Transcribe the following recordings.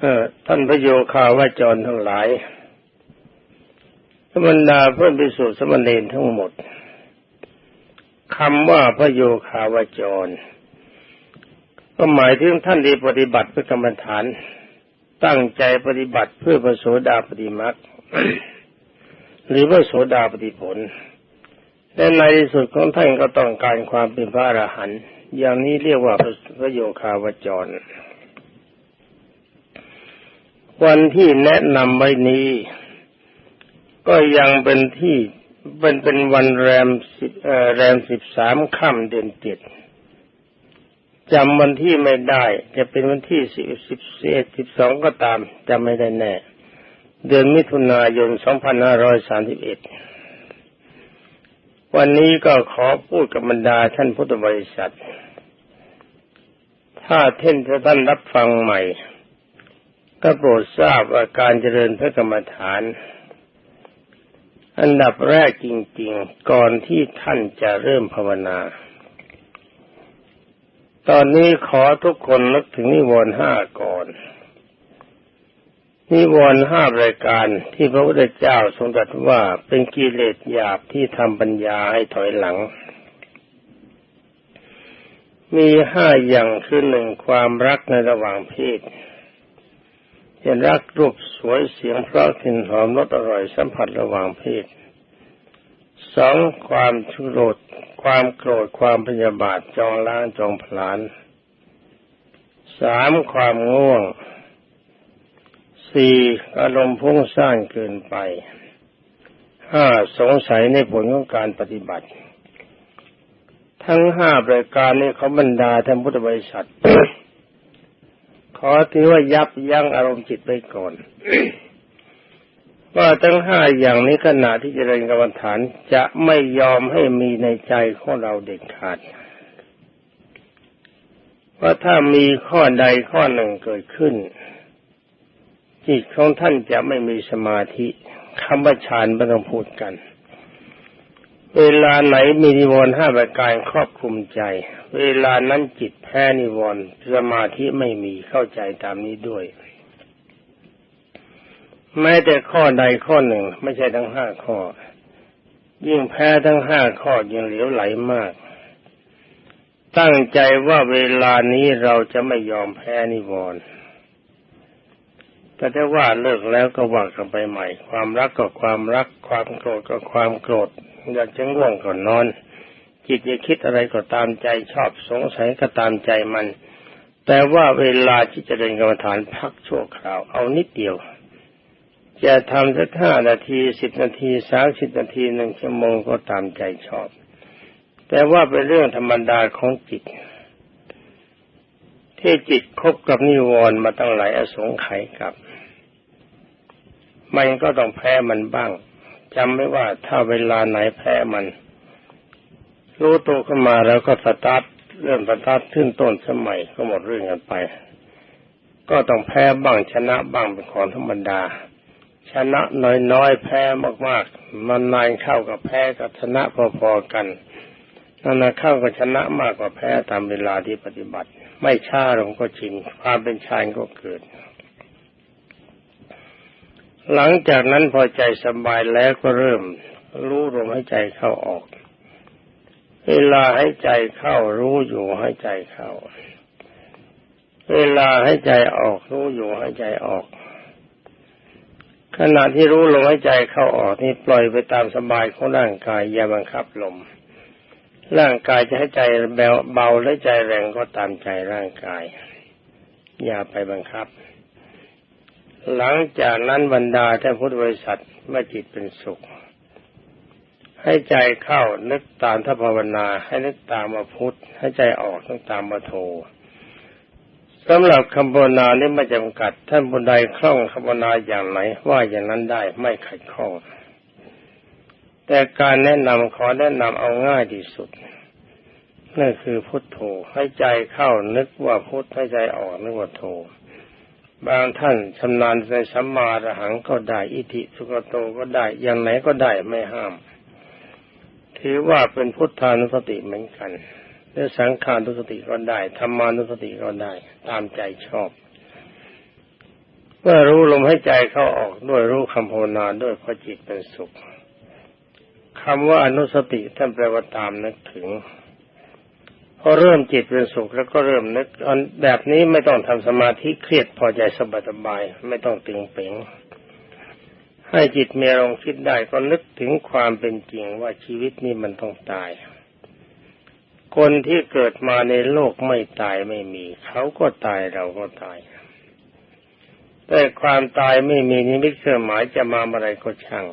เออท่านพระโยคาวาจรทั้งหลายธรรมดาเพื่อนไปสู่สมณเณรทั้งหมดคำว่าพระโยคาวาจร ก็หมายถึงท่านที่ปฏิบัติเพื่อกรรมฐาน ตั้งใจปฏิบัติเพื่อพระโสดาปฏิมักหรือพระโสดาปฏิผลและในที่สุดของท่านก็ต้องการความเป็นพระอรหันต์อย่างนี้เรียกว่าพระโยคาวจร วันที่แนะนำไว้นี้ ก็ยังเป็นที่เป็นเป็นวันแรมสิบแรมสิบสามค่ำเดือนเจ็ดจำวันที่ไม่ได้ จะเป็นวันที่สิบสิบเอ็ดสิบสองก็ตามจำไม่ได้แน่ เดือนมิถุนายนสองพันห้าร้อยสามสิบเอ็ดวันนี้ก็ขอพูดกับบรรดาท่านพุทธบริษัท ถ้าเท่นท่านรับฟังใหม่ ก็โปรดทราบว่าการเจริญพระกรรมฐาน อันดับแรกจริง ๆ ก่อนที่ท่านจะเริ่มภาวนา ตอนนี้ขอทุกคนนึกถึงนิวรณ์ห้าก่อนนิวรณ์ห้ารายการที่พระพุทธเจ้าทรงตรัสว่าเป็นกิเลสหยาบที่ทำปัญญาให้ถอยหลัง มีห้าอย่างคือหนึ่งความรักในระหว่างเพศ จะรักรูปสวยเสียงเพราะกลิ่นหอมรสอร่อยสัมผัสระหว่างเพศสองความชุโรดความโกรธความพยาบาทจองล้างจองผลาญสามความง่วงสี่อารมณ์พุ่งสร้างเกินไปห้าสงสัยในผลของการปฏิบัติ ทั้งห้าประการนี้เขาบรรดาท่านพุทธบริษัท ขอถือว่ายับยั้งอารมณ์จิตไปก่อนว่าทั้งห้าอย่างนี้ขณะที่จเจริญกรรมฐานจะไม่ยอมให้มีในใจของเราเด็ดขาดว่าถ้ามีข้อใดข้อหนึ่งเกิดขึ้น จิตของท่านจะไม่มีสมาธิคำว่าฌานไม่ต้องพูดกัน เวลาไหนมีนิวรณ์ห้าประการครอบคลุมใจ เวลานั้นจิตแพ้นิวรณ์สมาธิไม่มีเข้าใจตามนี้ด้วย แม้แต่ข้อใดข้อหนึ่ง ไม่ใช่ทั้งห้าข้อ ยิ่งแพ้ทั้งห้าข้อยิ่งเหลวไหลมาก ตั้งใจว่าเวลานี้เราจะไม่ยอมแพ้นิวรณ์แต่ถ้าว่าเลิกแล้วก็ว่ากันไปใหม่ ความรักก็ความรัก ความโกรธก็ความโกรธอยากจะง่วงก็นอน จิตจะคิดอะไรก็ตามใจชอบสงสัยก็ตามใจมัน แต่ว่าเวลาที่จะเดินกรรมฐานพักชั่วคราวเอานิดเดียว จะทำสักห้านาทีสิบนาทีสามสิบนาทีหนึ่งชั่วโมงก็ตามใจชอบ แต่ว่าเป็นเรื่องธรรมดาของจิตที่จิตคบกับนิวรณ์มาตั้งหลายอสงไขยกับ มันก็ต้องแพ้มันบ้างจำไม่ว่าถ้าเวลาไหนแพ้มัน รู้ตัวขึ้นมาแล้วก็สตาร์ทเริ่มสตาร์ทขึ้นต้นสมัยก็หมดเรื่องกันไป ก็ต้องแพ้บ้างชนะบ้างเป็นของธรรมดา ชนะน้อยๆแพ้มากๆมันนานเข้ากับแพ้กับชนะพอๆกันนานเข้ากับชนะมากกว่าแพ้ตามเวลาที่ปฏิบัติ ไม่ช้าลงก็จริงความเป็นชายก็เกิด หลังจากนั้นพอใจสบายแล้วก็เริ่มรู้ลมหายใจเข้าออก เวลาให้ใจเข้ารู้อยู่ให้ใจเข้า เวลาให้ใจออกรู้อยู่ให้ใจออก ขณะที่รู้ลมใหายใจเข้าออกนี่ปล่อยไปตามสบายของร่างกายอย่าบังคับลม ร่างกายจะให้ใจเบาและใจแรงก็ตามใจร่างกาย อย่าไปบังคับ หลังจากนั้นบรรดาท่านพุทธบริษัทเมื่อจิตเป็นสุข ให้ใจเข้านึกตามทัภาวนา ให้นึกตามมาพุทธให้ใจออกนึกตามมาโทสำหรับคำภาวนานี้ไม่จำกัด ท่านบุญใดคล่องคำภาวนาอย่างไหนว่าอย่างนั้นได้ไม่ขัดข้อง แต่การแนะนำขอแนะนำเอาง่ายที่สุดนั่นคือพุทโธให้ใจเข้านึกว่าพุทธให้ใจออกนึกว่าโธบางท่านชำนาญในสัมมาระหังก็ได้ อิทิสุกโตก็ได้อย่างไหนก็ได้ไม่ห้าม ถือว่าเป็นพุทธานุสติเหมือนกันและสังขานุสติก็ได้ธรรมานุสติก็ได้ ตามใจชอบเมื่อรู้ลมให้ใจเข้าออกด้วยรู้คำภาวนาด้วยพอจิตเป็นสุขคำว่าอนุสติท่านแปลว่าตามนึกถึงพอเริ่มจิตเป็นสุขแล้วก็เริ่มนึกแบบนี้ไม่ต้องทำสมาธิเครียดพอใจสบายสบายไม่ต้องตึงเป่ง ให้จิตมีอารมณ์คิดได้ก็นึกถึงความเป็นจริงว่าชีวิตนี้มันต้องตาย คนที่เกิดมาในโลกไม่ตายไม่มี เขาก็ตายเราก็ตาย แต่ความตายไม่มีนิมิตเครื่องหมายจะมาอะไรก็ช่าง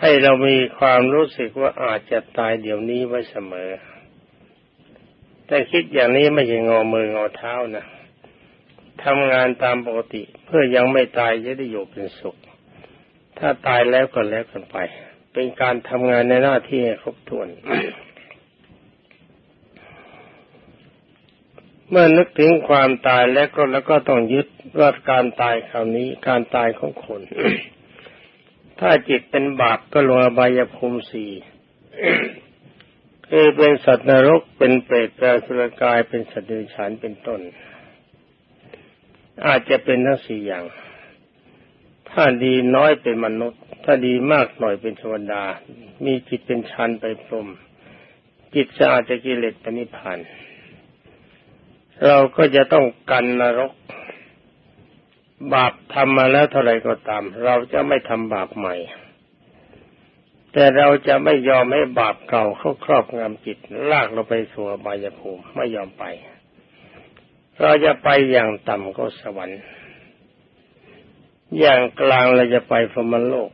ให้เรามีความรู้สึกว่าอาจจะตายเดี๋ยวนี้ไว้เสมอ แต่คิดอย่างนี้ไม่ใช่งอมืองอเท้านะทำงานตามปกติเพื่อยังไม่ตายจะได้อยู่เป็นสุข ถ้าตายแล้วก็แล้วกันไป เป็นการทำงานในหน้าที่ให้ครบถ้วน เมื่อนึกถึงความตายแล้วก็แล้วก็ต้องยึดว่าการตายคราวนี้ การตายของคน ถ้าจิตเป็นบาปก็ลงอบายภูมิสี่คือเป็นสัตว์นรกเป็นเปรตแปลสุรกายเป็นสัตว์เดรัจฉานเป็นต้น อาจจะเป็นทั้งสี่อย่าง ถ้าดีน้อยเป็นมนุษย์ ถ้าดีมากหน่อยเป็นเทวดา มีจิตเป็นชันไปพรมจิตสะอาดจะกิเลสปนิพานเราก็จะต้องกันนรก บาปทำมาแล้วเท่าไรก็ตาม เราจะไม่ทำบาปใหม่ แต่เราจะไม่ยอมให้บาปเก่าเข้าครอบงำจิต ลากเราไปสู่บายภูมิไม่ยอมไป เราจะไปอย่างต่ำก็สวรรค์ อย่างกลางเราจะไปพรมโลก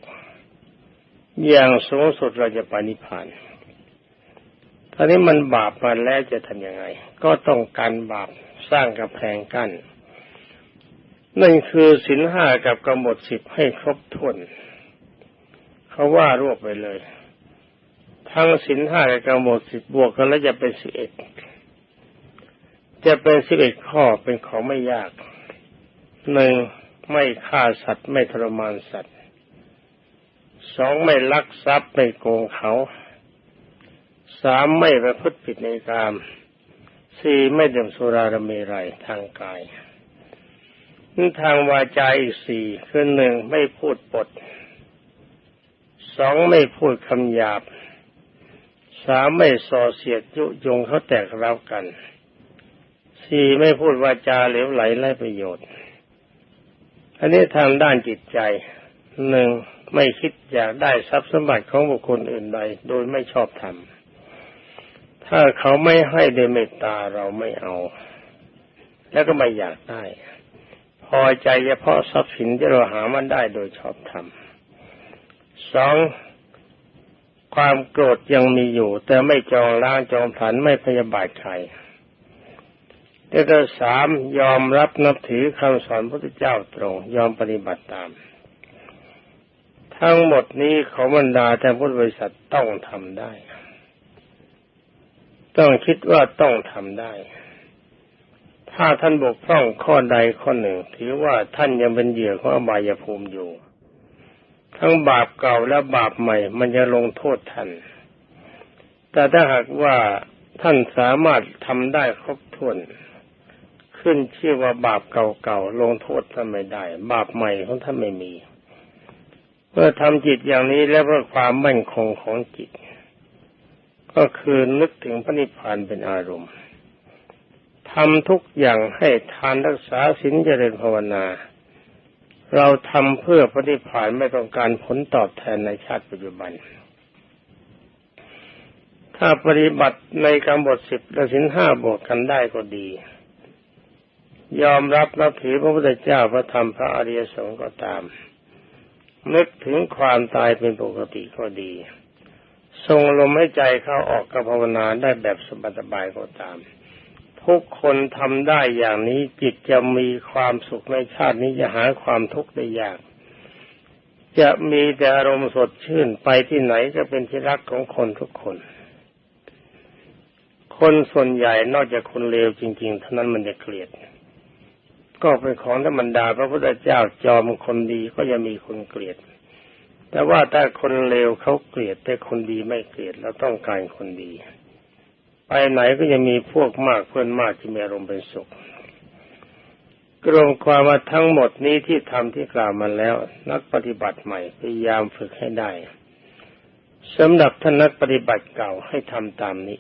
อย่างสูงสุดเราจะไปนิพพานตอนนี้มันบาปมาแล้วจะทำยังไง ก็ต้องการบาปสร้างกับแพงกั้นนั่นคือสินห้ากับกำหนดสิบให้ครบถ้วนเขาว่ารวบไปเลย ทั้งสินห้ากับกำหนดสิบบวกกันแล้วจะเป็นสิบเอ็ดจะเป็นสิบเอ็ดข้อเป็นของไม่ยากหนึ่ง ไม่ฆ่าสัตว์ไม่ทรมานสัตว์สองไม่ลักทรัพย์ไม่โกงเขาสามไม่ประพฤติผิดในกามสี่ไม่ดื่มสุราระเมรัยทางกายนี่ทางวาจาอีกสี่คือหนึ่งไม่พูดปดสองไม่พูดคำหยาบสามไม่ส่อเสียดยุยงเขาแตกร้าวกันสี่ไม่พูดวาจาเหลวไหลไร้ประโยชน์ อันนี้ทางด้านจิตใจหนึ่งไม่คิดอยากได้ทรัพย์สมบัติของบุคคลอื่นใด โดยไม่ชอบทำถ้าเขาไม่ให้โดยเมตตาเราไม่เอา แล้วก็ไม่อยากได้ พอใจเฉพาะทรัพย์สินที่เราหามันได้โดยชอบทำสองความโกรธยังมีอยู่ แต่ไม่จองล้างจองผันไม่พยาบาทใคร แล้วก็สามยอมรับนับถือคำสอนพระพุทธเจ้าตรง ยอมปฏิบัติตาม ทั้งหมดนี้ของบรรดาแต่พุทธบริษัทต้องทำได้ ต้องคิดว่าต้องทำได้ ถ้าท่านบกพร่องข้อใดข้อหนึ่ง ถือว่าท่านยังเป็นเหยื่อของอบายภูมิอยู่ ทั้งบาปเก่าและบาปใหม่ มันจะลงโทษท่าน แต่ถ้าหากว่าท่านสามารถทำได้ครบถ้วน ขึ้นชื่อว่าบาปเก่าๆลงโทษท่านไม่ได้ บาปใหม่ของท่านไม่มี เมื่อทำจิตอย่างนี้แล้วเพื่อความมั่นคงของจิต ก็คือนึกถึงพระนิพพานเป็นอารมณ์ทำทุกอย่างให้ทานรักษาศีลเจริญภาวนา เราทำเพื่อพระนิพพานไม่ต้องการผลตอบแทนในชาติปัจจุบันถ้าปฏิบัติในกรรมบทสิบและสินห้าบวกกันได้ก็ดี ยอมรับนับถือพระพุทธเจ้าพระธรรมพระอริยสงฆ์ก็ตาม นึกถึงความตายเป็นปกติก็ดี ทรงลมให้ใจเข้าออกกับภาวนาได้แบบสบายๆก็ตาม ทุกคนทำได้อย่างนี้จิตจะมีความสุขในชาตินี้จะหาความทุกข์ได้ยาก จะมีแต่อารมณ์สดชื่นไปที่ไหนก็เป็นที่รักของคนทุกคนคนส่วนใหญ่นอกจากคนเลวจริง ๆ เท่านั้นมันจะเกลียด ก็เป็นของธรรมดาพระพุทธเจ้าจอมคนดีก็ยังมีคนเกลียด แต่ว่าถ้าคนเลวเขาเกลียด แต่คนดีไม่เกลียดเราต้องการคนดี ไปไหนก็ยังมีพวกมากเพื่อนมากที่มีอารมณ์เป็นสุขกรวมความว่าทั้งหมดนี้ที่ทำที่กล่าวมาแล้ว นักปฏิบัติใหม่พยายามฝึกให้ได้สำหรับท่านนักปฏิบัติเก่าให้ทำตามนี้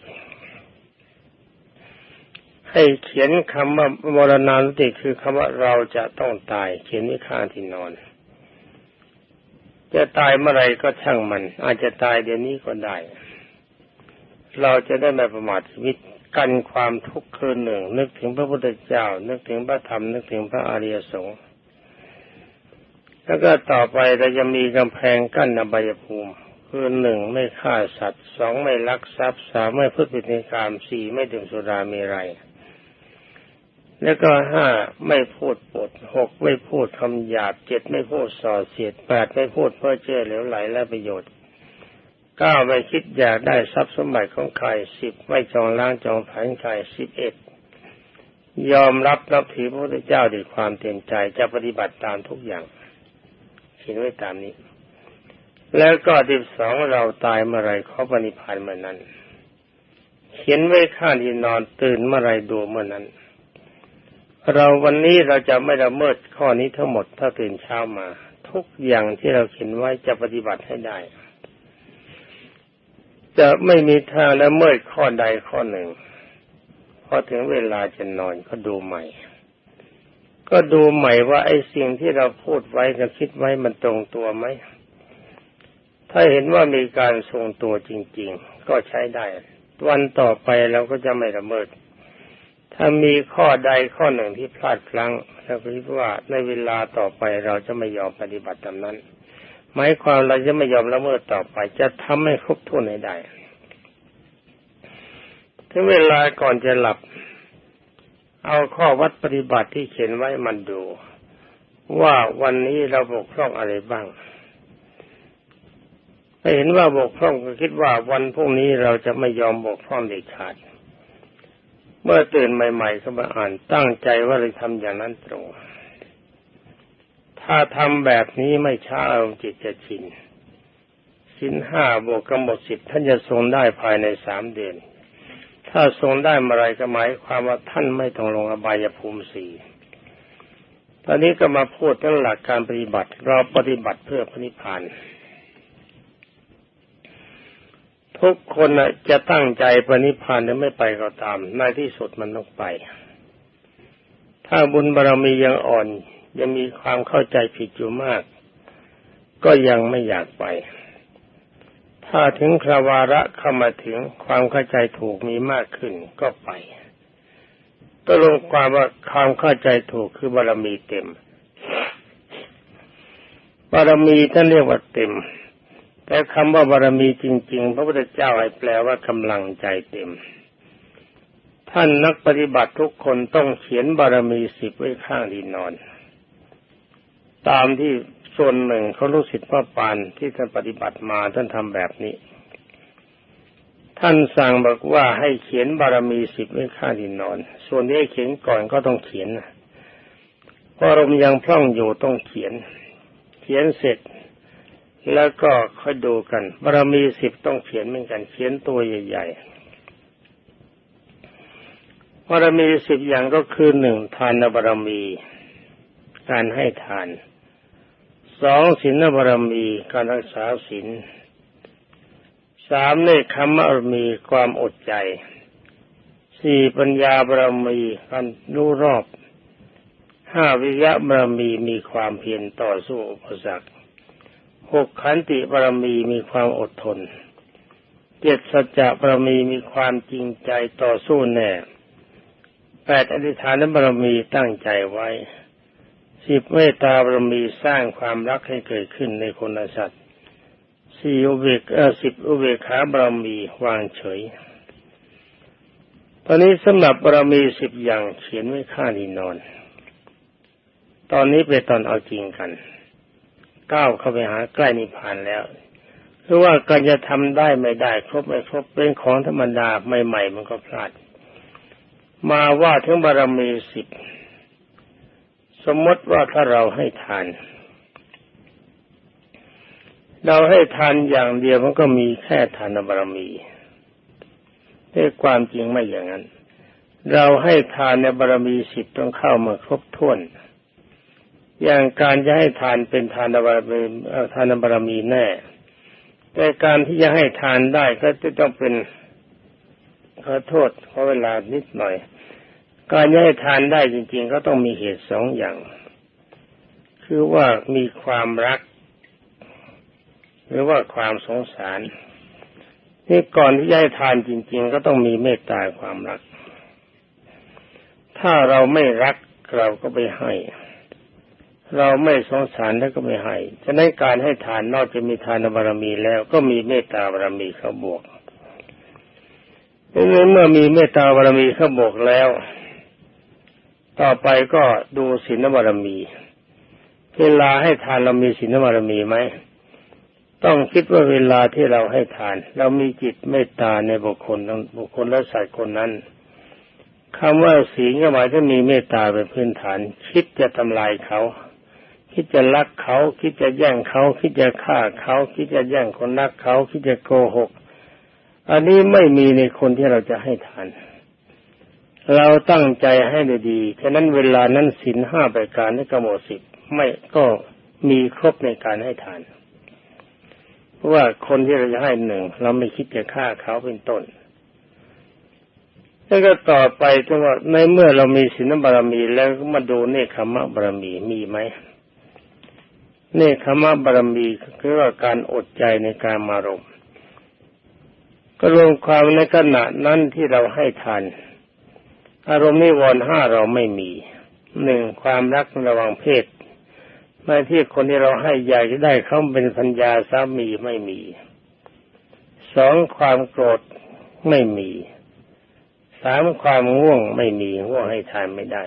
ให้เขียนคำว่ามรณานุติคือคำว่าเราจะต้องตาย เขียนไว้ข้างที่นอน จะตายเมื่อไรก็ช่างมัน อาจจะตายเดี๋ยวนี้ก็ได้ เราจะได้ไม่ประมาทชีวิตกันความทุกข์คืนหนึ่ง นึกถึงพระพุทธเจ้า นึกถึงพระธรรม นึกถึงพระอริยสงฆ์แล้วก็ต่อไปเราจะมีกำแพงกั้นอบายภูมิคือหนึ่งไม่ฆ่าสัตว์สองไม่ลักทรัพย์สามไม่พูดผิดในกามสี่ไม่ดื่มสุรามีไร แล้วก็ห้าไม่พูดปดหกไม่พูดคำหยาบเจ็ดไม่พูดส่อเสียดแปดไม่พูดเพื่อเจ้อเหลวไหลและประโยชน์เก้าไม่คิดอยากได้ทรัพย์สมบัติของใครสิบไม่จองล้างจองผันใครสิบเอ็ดยอมรับนับถือพระพุทธเจ้าด้วยความเต็มใจจะปฏิบัติตามทุกอย่างเขียนไว้ตามนี้ แล้วก็ที่สองเราตายเมื่อไรเขาปณิพันธ์เมื่อนั้น เขียนไว้ข้างที่นอนตื่นเมื่อไรดูเมื่อนั้น เราวันนี้เราจะไม่ละเมิดข้อนี้ทั้งหมดถ้าตื่นเช้ามา ทุกอย่างที่เราเขียนไว้จะปฏิบัติให้ได้ จะไม่มีทางละเมิดข้อใดข้อหนึ่งพอถึงเวลาจะนอนก็ดูใหม่ ก็ดูใหม่ว่าไอ้สิ่งที่เราพูดไว้กับคิดไว้มันตรงตัวไหมถ้าเห็นว่ามีการทรงตัวจริง ๆ ก็ใช้ได้ วันต่อไปเราก็จะไม่ละเมิด ถ้ามีข้อใดข้อหนึ่งที่พลาดพลั้งเราคิดว่าในเวลาต่อไปเราจะไม่ยอมปฏิบัติตามนั้น หมายความเราจะไม่ยอมละเมิดต่อไป จะทำให้ครบถ้วนให้ได้ถึงเวลาก่อนจะหลับ เอาข้อวัดปฏิบัติที่เขียนไว้มันดู ว่าวันนี้เราบกพร่องอะไรบ้างถ้าเห็นว่าบกพร่องก็คิดว่าวันพรุ่งนี้เราจะไม่ยอมบกพร่องเด็ดขาด เมื่อตื่นใหม่ ๆ ก็มาอ่านตั้งใจว่าจะทำอย่างนั้นตรง ถ้าทำแบบนี้ไม่ช้าอารมณ์จิตจะชินสินห้าบวกกำหนดสิบท่านจะทรงได้ภายในสามเดือน ถ้าทรงได้เมื่อไรก็หมายความว่าท่านไม่ต้องลงอบายภูมิสี่ตอนนี้ก็มาพูดเรื่องหลักการปฏิบัติ เราปฏิบัติเพื่อพระนิพพาน ทุกคนจะตั้งใจปณิพานหรือไม่ไปก็ตาม ในที่สุดมันต้องไป ถ้าบุญบารรมียังอ่อน ยังมีความเข้าใจผิดอยู่มาก ก็ยังไม่อยากไป ถ้าถึงคราวาระเข้ามาถึงความเข้าใจถูกมีมากขึ้นก็ไป ก็ลงความว่าความเข้าใจถูกคือบารมีเต็ม บารมีท่านเรียกว่าเต็ม แต่คำว่าบารมีจริง ๆ พระพุทธเจ้าให้แปลว่ากำลังใจเต็ม ท่านนักปฏิบัติทุกคนต้องเขียนบารมีสิบไว้ข้างที่นอน ตามที่ส่วนหนึ่งเขาลูกศิษย์พ่อปานที่ท่านปฏิบัติมาท่านทำแบบนี้ ท่านสั่งบอกว่าให้เขียนบารมีสิบไว้ข้างที่นอน ส่วนที่ให้เขียนก่อนก็ต้องเขียนเพราะลมยังพร่องอยู่ต้องเขียน เขียนเสร็จ แล้วก็ค่อยดูกันบารมีสิบต้องเขียนเหมือนกัน เขียนตัวใหญ่ๆบารมีสิบอย่างก็คือหนึ่งทานบารมี การให้ทานสองศีลบารมีการรักษาศีลสามเนคขมบารมีความอดใจสี่ปัญญาบารมีการรู้รอบห้าวิยะบารมีมีความเพียรต่อสู้อุปสรรค หกขันติบารมีมีความอดทนเจ็ดสัจจะบารมีมีความจริงใจต่อสู้แน่แปดอธิษฐานบารมีตั้งใจไว้สิบเมตตาบารมีสร้างความรักให้เกิดขึ้นในคนสัตว์สี่อุเบกสิบอุเบกขาบารมีวางเฉย ตอนนี้สำหรับบารมีสิบอย่างเขียนไว้ข้างที่นอน ตอนนี้เป็นตอนเอาจริงกัน ก้าวเข้าไปหาใกล้นิพพานแล้วหรือว่าการจะทำได้ไม่ได้ ครบไม่ครบเป็นของธรรมดาใหม่ ๆ มันก็พลาด มาว่าถึงบารมีสิบสมมติว่าถ้าเราให้ทาน เราให้ทานอย่างเดียวมันก็มีแค่ทานบารมีแต่ความจริงไม่อย่างนั้น เราให้ทานในบารมีสิบต้องเข้ามาครบถ้วน อย่างการจะให้ทานเป็นทานบารมีทานบารมีแน่ แต่การที่จะให้ทานได้ก็จะต้องเป็นขอโทษขอเวลานิดหน่อย การจะให้ทานได้จริง ๆ ก็ต้องมีเหตุสองอย่าง คือว่ามีความรัก หรือว่าความสงสารนี่ก่อนที่จะให้ทานจริง ๆ ก็ต้องมีเมตตาความรัก ถ้าเราไม่รักเราก็ไปให้ เราไม่สงสารแล้วก็ไม่ให้ฉะนั้นการให้ทานนอกจากมีทานบารมีแล้วก็มีเมตตาบารมีเข้าบวกเมื่อมีเมตตาบารมีเข้าบวกแล้ว ต่อไปก็ดูศีลบารมี เวลาให้ทานเรามีศีลบารมีไหมต้องคิดว่าเวลาที่เราให้ทาน เรามีจิตเมตตาในบุคคลบุคคลและสัตว์คนนั้นคำว่าศีลก็หมายถึงมีเมตตาเป็นพื้นฐาน คิดจะทำลายเขา คิดจะลักเขา คิดจะแย่งเขา คิดจะฆ่าเขา คิดจะแย่งคนรักเขา คิดจะโกหก อันนี้ไม่มีในคนที่เราจะให้ทาน เราตั้งใจให้ดีๆฉะนั้นเวลานั้นศีลห้าประการในกำหนดสิบไม่ก็มีครบในการให้ทานว่าคนที่เราจะให้หนึ่งเราไม่คิดจะฆ่าเขาเป็นต้นแล้วก็ต่อไปถึงว่าในเมื่อเรามีศีลบารมีแล้วก็มาดูเนคขมะบารมีมีไหม เนคขมะบารมีคือว่าการอดใจในการมารมก็รวมความในขณะนั้นที่เราให้ทานอารมณ์นิวรณ์ห้าเราไม่มีหนึ่งความรักระวังเพศไม่ที่คนที่เราให้อยากจะได้เขาเป็นพัญญาสามีไม่มีสองความโกรธไม่มีสามความง่วงไม่มีง่วงให้ทานไม่ได้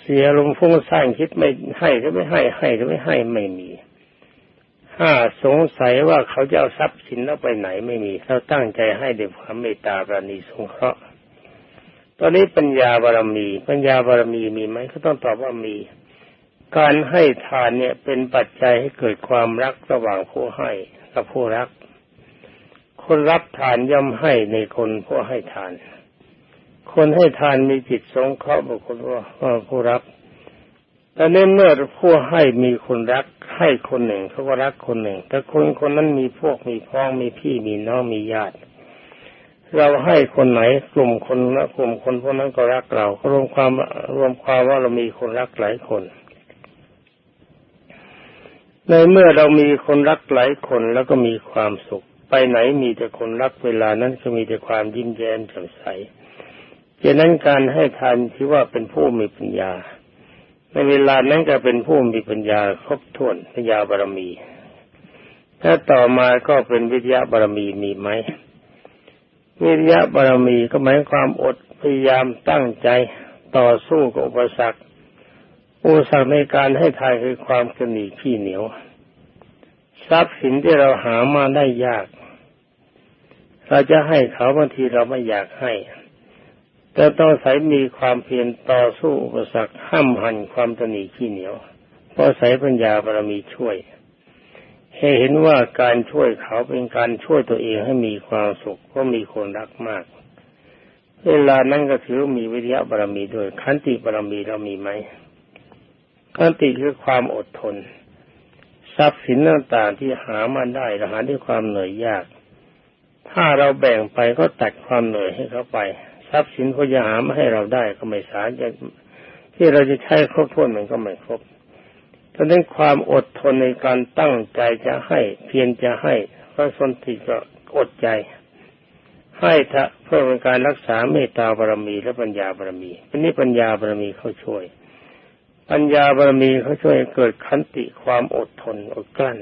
เสียลมฟุ้งซ่านคิดไม่ให้หรือไม่ให้ ให้หรือไม่ให้ไม่มีห้าสงสัยว่าเขาจะเอาทรัพย์สินแล้วไปไหนไม่มีเขาตั้งใจให้ด้วยความเมตตาปราณีสงเคราะห์ ตอนนี้ปัญญาบารมี ปัญญาบารมีมีไหมเขาต้องตอบว่ามี การให้ทานเนี่ยเป็นปัจจัยให้เกิดความรักระหว่างผู้ให้กับผู้รัก คนรับทานย่อมให้ในคนผู้ให้ทาน คนให้ทานมีจิตสงเคราะห์บุคคลว่าผู้รับแต่เมื่อผู้ให้มีคนรัก ให้คนหนึ่งเขาก็รักคนหนึ่ง แต่คนคนนั้นมีพวกมีพ้องมีพี่มีน้องมีญาติ เราให้คนไหนกลุ่มคนละกลุ่มคนพวกนั้นก็รักเรารวมความรวมความว่าเรามีคนรักหลายคนในเมื่อเรามีคนรักหลายคนแล้วก็มีความสุข ไปไหนมีแต่คนรักเวลานั้นก็มีแต่ความยิ้มแย้มแจ่มใส ดังนั้นการให้ทานที่ว่าเป็นผู้มีปัญญา ในเวลานั้นก็เป็นผู้มีปัญญาครบถ้วนปัญญาบารมี ถ้าต่อมาก็เป็นวิทยาบารมีมีไหมวิทยาบารมีก็หมายความอดพยายามตั้งใจต่อสู้กับอุปสรรค อุปสรรคในการให้ทานคือความกระหนีขี้เหนียว ทรัพย์สินที่เราหามาได้ยาก เราจะให้เขาบางทีเราไม่อยากให้ แต่ต้องใส่มีความเพียรต่อสู้อุปสรรคห้ามหันความตนีขี้เหนียวเพราะใส่ปัญญาบารมีช่วย ให้เห็นว่าการช่วยเขาเป็นการช่วยตัวเองให้มีความสุขเพราะมีคนรักมาก เวลานั้นก็ถือมีวิทยาบารมีด้วยขันติบารมีเรามีไหมขันติคือความอดทน ทรัพย์สินต่างๆที่หามาได้เราหาด้วยความเหนื่อยยาก ถ้าเราแบ่งไปก็ตัดความเหนื่อยให้เขาไป ทรัพย์สินเขาจะหามาให้เราได้ก็ไม่สาจะที่เราจะใช้ครบถ้วนมันก็ไม่ครบดังนั้นความอดทนในการตั้งใจจะให้ เพียรจะให้พระสนติก็อดใจ ให้ทะเพื่อเป็นการรักษาเมตตาบารมีและปัญญาบารมีอันนี้ปัญญาบารมีเขาช่วย ปัญญาบารมีเขาช่วยเกิดขันติความอดทนอดกลั้น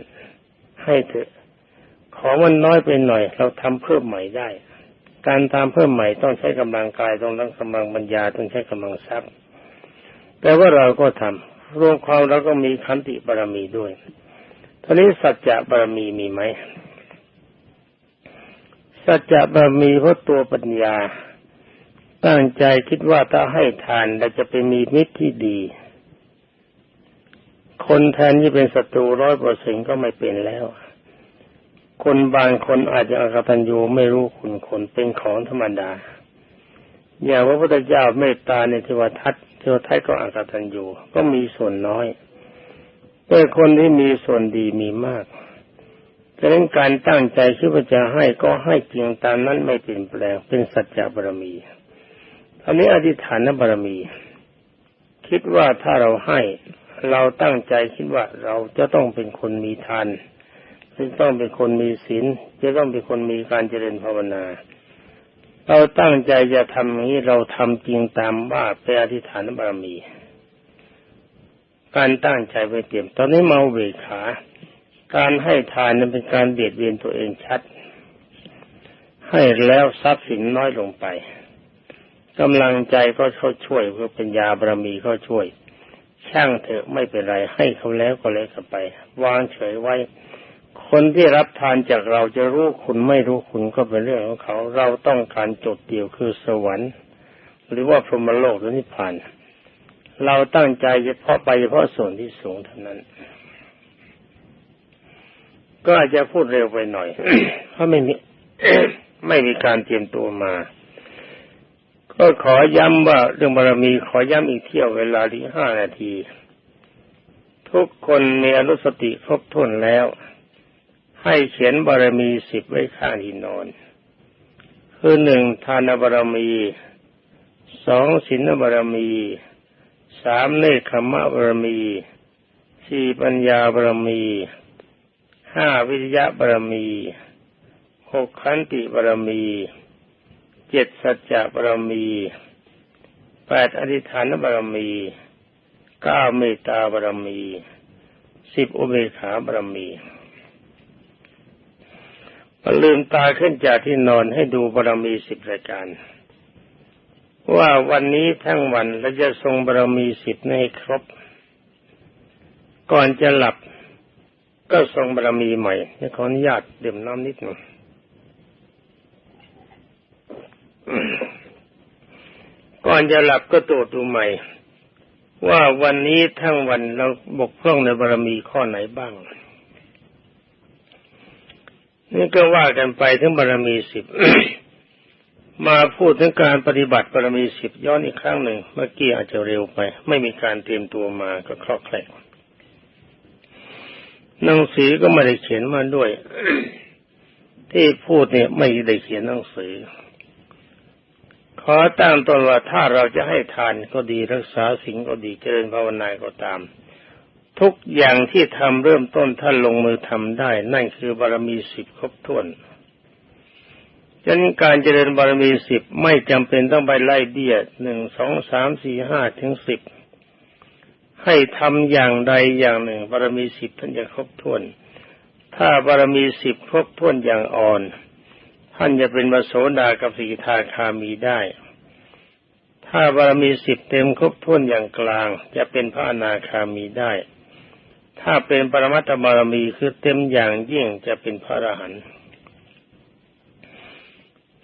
ให้เถอะ ของมันน้อยไปหน่อย เราทำเพิ่มใหม่ได้ การทำเพิ่มใหม่ต้องใช้กำลังกายต้องต้องกำลังปัญญาต้องใช้กำลังทรัพย์ แต่ว่าเราก็ทำรวมความเราก็มีขันติบารมีด้วยทีนี้สัจจะบารมีมีไหมสัจจะบารมีเพราะตัวปัญญา ตั้งใจคิดว่าถ้าให้ทานเราจะไปมีมิตรที่ดี คนแทนที่เป็นศัตรูร้อยเปอร์เซ็นก็ไม่เป็นแล้ว คนบางคนอาจจะอกตัญญูไม่รู้คุณคนเป็นของธรรมดา อย่างพระพุทธเจ้าเมตตาในเทวทัตเทวทัตก็อกตันอยู่ก็มีส่วนน้อย แต่คนที่มีส่วนดีมีมากดังนั้นการตั้งใจคิดว่าจะให้ก็ให้จริงตามนั้นไม่เปลี่ยนแปลงเป็นสัจจะบารมีอันนี้อธิษฐานบารมี คิดว่าถ้าเราให้เราตั้งใจคิดว่าเราจะต้องเป็นคนมีทาน จะต้องเป็นคนมีศีลจะต้องเป็นคนมีการเจริญภาวนา เราตั้งใจจะทำนี้เราทำจริงตามว่าเป็นอธิษฐานบารมี การตั้งใจไปเตรียม ตอนนี้เมาเวขา การให้ทานนั้นเป็นการเบียดเบียนตัวเองชัด ให้แล้วทรัพย์สินน้อยลงไปกำลังใจก็เข้าช่วยเพื่อปัญญาบารมีเข้าช่วย ช่างเถอะไม่เป็นไรให้เขาแล้วก็แล้วกันไป วางเฉยไว้ คนที่รับทานจากเราจะรู้คุณไม่รู้คุณก็เป็นเรื่องของเขา เราต้องการจดเดียวคือสวรรค์ หรือว่าพรหมโลกหรือนิพพาน เราตั้งใจเฉพาะไปเฉพาะส่วนที่สูงเท่านั้น ก็อาจจะพูดเร็วไปหน่อย เพราะไม่มีไม่มีการเตรียมตัวมา ก็ขอย้ำว่าเรื่องบารมีขอย้ำอีกเที่ยวเวลาที่ห้านาที ทุกคนมีอนุสติครบถ้วนแล้ว ให้เขียนบารมีสิบไว้ข้างที่นอน คือหนึ่งทานบารมีสองศีลบารมีสามเนคขมะบารมีสี่ปัญญาบารมีห้าวิทยะบารมีหกขันติบารมีเจ็ดสัจจะบารมีแปดอธิษฐานบารมีเก้าเมตตาบารมีสิบอุเบกขาบารมี ลืมตาขึ้นจากที่นอนให้ดูบารมีสิบรายการ ว่าวันนี้ทั้งวันเราจะทรงบารมีสิบให้ครบ ก่อนจะหลับก็ทรงบารมีใหม่ขออนุญาตดื่มน้ำนิดหนึ่งก่อนจะหลับก็ตรวจดูใหม่ ว่าวันนี้ทั้งวันเราบกพร่องในบารมีข้อไหนบ้าง นี่ก็ว่ากันไปถึงบารมีสิบมาพูดถึงการปฏิบัติบารมีสิบย้อนอีกครั้งหนึ่ง เมื่อกี้อาจจะเร็วไป ไม่มีการเตรียมตัวมาก็คลอกแคลกหนังสือก็ไม่ได้เขียนมาด้วย ที่พูดเนี่ยไม่ได้เขียนหนังสือ ขอตั้งตนว่าถ้าเราจะให้ทานก็ดีรักษาสิ่งก็ดีเจริญภาวนาก็ตาม ทุกอย่างที่ทำเริ่มต้นท่านลงมือทำได้ นั่นคือบารมีสิบครบถ้วนฉะนั้นการเจริญบารมีสิบไม่จำเป็นต้องไปไล่เดียหนึ่งสองสามสี่ห้าถึงสิบให้ทำอย่างใดอย่างหนึ่ง บารมีสิบท่านจะครบถ้วน ถ้าบารมีสิบครบถ้วนอย่างอ่อน ท่านจะเป็นมโสดากับสีทาคามีได้ ถ้าบารมีสิบเต็มครบถ้วนอย่างกลาง จะเป็นพระอนาคามีได้ ถ้าเป็นปรมัตถบารมีคือเต็มอย่างยิ่งจะเป็นพระอรหันต์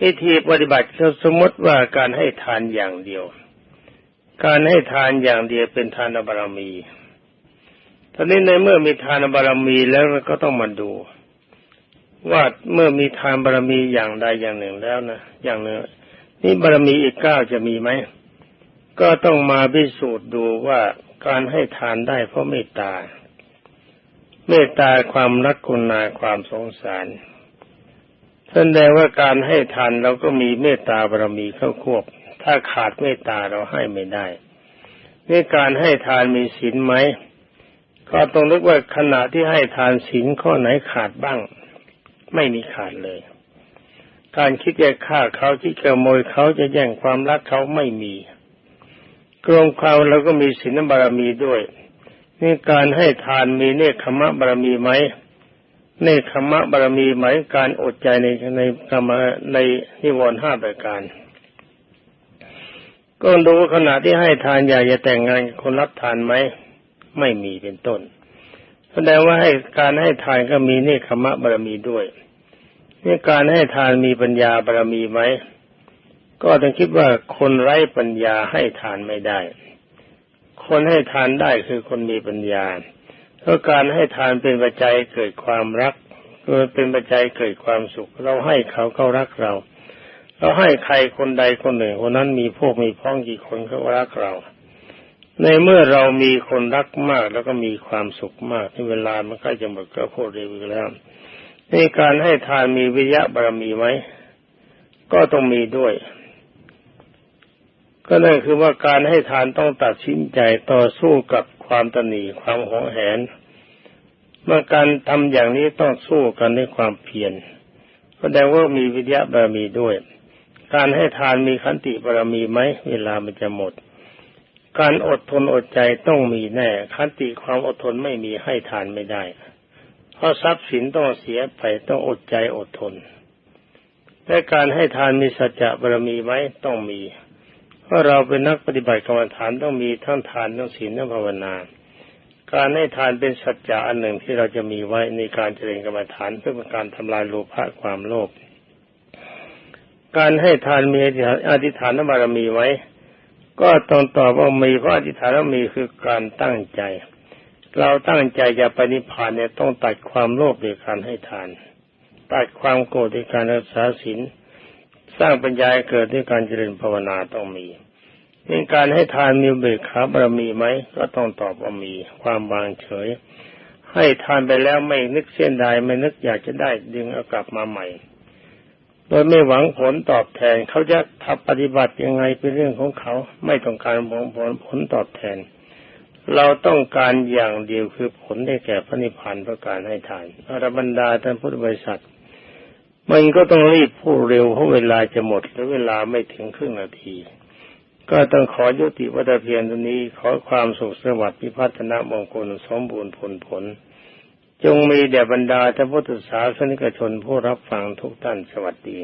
วิธีปฏิบัติเขาสมมติว่าการให้ทานอย่างเดียว การให้ทานอย่างเดียวเป็นทานบารมีตอนนี้ในเมื่อมีทานบารมีแล้วก็ต้องมาดูว่าเมื่อมีทานบารมีอย่างใดอย่างหนึ่งแล้วนะอย่างหนึ่งนี่บารมีอีกเก้าจะมีไหมก็ต้องมาพิสูจน์ดูว่าการให้ทานได้เพราะเมตตา เมตตาความรักคุณาความสงสารแสดงว่าการให้ทานเราก็มีเมตตาบารมีเข้าควบ ถ้าขาดเมตตาเราให้ไม่ได้นี่การให้ทานมีศีลไหมก็ต้องนึกว่าขณะที่ให้ทานศีลข้อไหนขาดบ้าง ไม่มีขาดเลย การคิดจะฆ่าเขาที่ขโมยเขาจะแย่งความรักเขาไม่มีกรงความเราก็มีศีลบารมีด้วย นี่การให้ทานมีเนคขมะบารมีไหมเนคขมะบารมีไหมการอดใจในในกรรมในนิวรณ์ห้าประการ ก็ดูขณะที่ให้ทานอยากจะแต่งงานคนรับทานไหมไม่มีเป็นต้น แสดงว่าให้การให้ทานก็มีเนคขมะบารมีด้วยนี่การให้ทานมีปัญญาบารมีไหมก็ต้องคิดว่าคนไร้ปัญญาให้ทานไม่ได้ คนให้ทานได้คือคนมีปัญญาเพราะการให้ทานเป็นปัจจัยเกิดความรักเป็นปัจจัยเกิดความสุข เราให้เขาเขารักเรา เราให้ใครคนใดคนหนึ่งคนนั้นมีพวกมีพ้องกี่คนเขารักเรา ในเมื่อเรามีคนรักมากแล้วก็มีความสุขมากในเวลามันใกล้จะหมดก็พูดเร็วอีกแล้วในการให้ทานมีวิยะบารมีไหมก็ต้องมีด้วย ก็นั่นคือว่าการให้ทานต้องตัดสินใจต่อสู้กับความตนีความหงแหน เมื่อการทำอย่างนี้ต้องสู้กันด้วยความเพียรแสดงว่ามีวิทยาบารมีด้วย การให้ทานมีขันติบารมีไหมเวลามันจะหมด การอดทนอดใจต้องมีแน่ขันติความอดทนไม่มีให้ทานไม่ได้ เพราะทรัพย์สินต้องเสียไปต้องอดใจอดทนและการให้ทานมีสัจจะบารมีไหมต้องมี เพราะเราเป็นนักปฏิบัติกรรมฐานต้องมีทั้งทานทั้งศีลทั้งภาวนา การให้ทานเป็นสัจจะอันหนึ่งที่เราจะมีไว้ในการเจริญกรรมฐานเพื่อเป็นการทำลายโลภะความโลภการให้ทานมีอธิษฐานบารมีไว้ ก็ต้องตอบว่ามีเพราะอธิษฐานมีคือการตั้งใจ เราตั้งใจจะปฏิพานเนี่ยต้องตัดความโลภด้วยการให้ทาน ตัดความโกรธด้วยการรักษาศีล สร้างปัญญาเกิดด้วยการเจริญภาวนาต้องมีในการให้ทานมีเบิกขาบารมีไหมก็ต้องตอบว่ามี ความวางเฉย ให้ทานไปแล้วไม่นึกเส้นใดไม่นึกอยากจะได้ดึงเอากลับมาใหม่ โดยไม่หวังผลตอบแทนเขาจะทำปฏิบัติยังไงเป็นเรื่องของเขา ไม่ต้องการผลผลผลตอบแทน เราต้องการอย่างเดียวคือผลได้แก่พระนิพพานประการให้ทานอรบรรดาท่านพุทธบริษัท มันก็ต้องรีบพูดเร็วเพราะเวลาจะหมดและเวลาไม่ถึงครึ่งนาที ก็ต้องขอยุติวัตเพียรตัวนี้ขอความสุขสวัสดิ์พิพัฒนามงคลสมบูรณ์ผลผล จงมีแด่บรรดาท่านพุทธศาสนิกชนผู้รับฟังทุกท่านสวัสดี